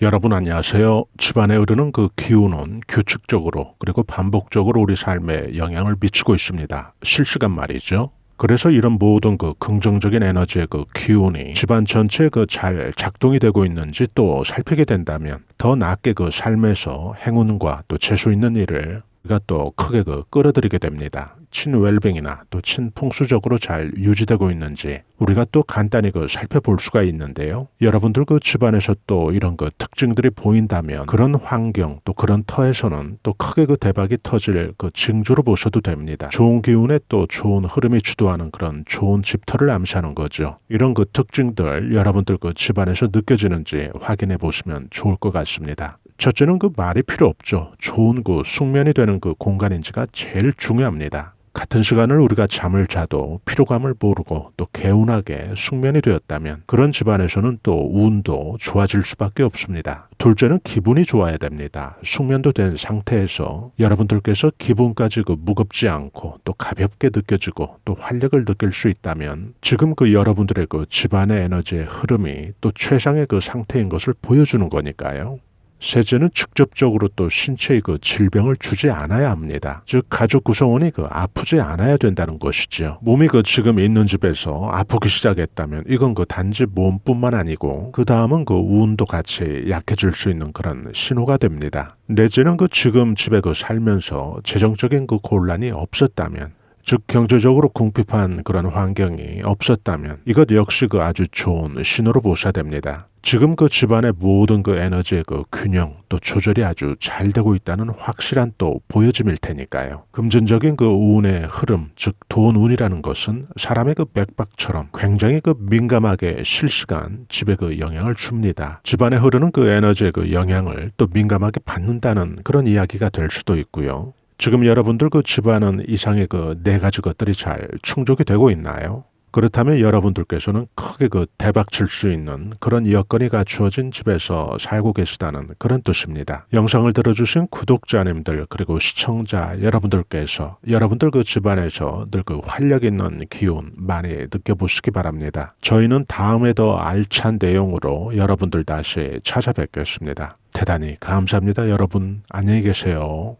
여러분 안녕하세요. 집안에 흐르는 그 기운은 규칙적으로 그리고 반복적으로 우리 삶에 영향을 미치고 있습니다. 실시간 말이죠. 그래서 이런 모든 그 긍정적인 에너지의 그 기운이 집안 전체에 그 잘 작동이 되고 있는지 또 살피게 된다면 더 낮게 그 삶에서 행운과 또 재수 있는 일을 우리가 또 크게 그 끌어들이게 됩니다. 친웰빙이나 또 친풍수적으로 잘 유지되고 있는지 우리가 또 간단히 그 살펴볼 수가 있는데요. 여러분들 그 집안에서 또 이런 그 특징들이 보인다면 그런 환경 또 그런 터에서는 또 크게 그 대박이 터질 그 징조로 보셔도 됩니다. 좋은 기운에 또 좋은 흐름이 주도하는 그런 좋은 집터를 암시하는 거죠. 이런 그 특징들 여러분들 그 집안에서 느껴지는지 확인해 보시면 좋을 것 같습니다. 첫째는 그 말이 필요 없죠. 좋은 그 숙면이 되는 그 공간인지가 제일 중요합니다. 같은 시간을 우리가 잠을 자도 피로감을 모르고 또 개운하게 숙면이 되었다면 그런 집안에서는 또 운도 좋아질 수밖에 없습니다. 둘째는 기분이 좋아야 됩니다. 숙면도 된 상태에서 여러분들께서 기분까지 그 무겁지 않고 또 가볍게 느껴지고 또 활력을 느낄 수 있다면 지금 그 여러분들의 그 집안의 에너지의 흐름이 또 최상의 그 상태인 것을 보여주는 거니까요. 셋째는 직접적으로 또 신체의 그 질병을 주지 않아야 합니다. 즉 가족 구성원이 그 아프지 않아야 된다는 것이지요. 몸이 그 지금 있는 집에서 아프기 시작했다면 이건 그 단지 몸뿐만 아니고 그 다음은 그 운도 같이 약해질 수 있는 그런 신호가 됩니다. 넷째는 그 지금 집에 그 살면서 재정적인 그 곤란이 없었다면 즉 경제적으로 궁핍한 그런 환경이 없었다면 이것 역시 그 아주 좋은 신호로 보셔야 됩니다. 지금 그 집안의 모든 그 에너지의 그 균형 또 조절이 아주 잘 되고 있다는 확실한 또 보여짐일 테니까요. 금전적인 그 운의 흐름, 즉 돈 운이라는 것은 사람의 그 맥박처럼 굉장히 그 민감하게 실시간 집에 그 영향을 줍니다. 집안에 흐르는 그 에너지의 그 영향을 또 민감하게 받는다는 그런 이야기가 될 수도 있고요. 지금 여러분들 그 집안은 이상의 그 네 가지 것들이 잘 충족이 되고 있나요? 그렇다면 여러분들께서는 크게 그 대박 칠 수 있는 그런 여건이 갖추어진 집에서 살고 계시다는 그런 뜻입니다. 영상을 들어주신 구독자님들 그리고 시청자 여러분들께서 여러분들 그 집안에서 늘 그 활력 있는 기운 많이 느껴보시기 바랍니다. 저희는 다음에 더 알찬 내용으로 여러분들 다시 찾아뵙겠습니다. 대단히 감사합니다. 여러분 안녕히 계세요.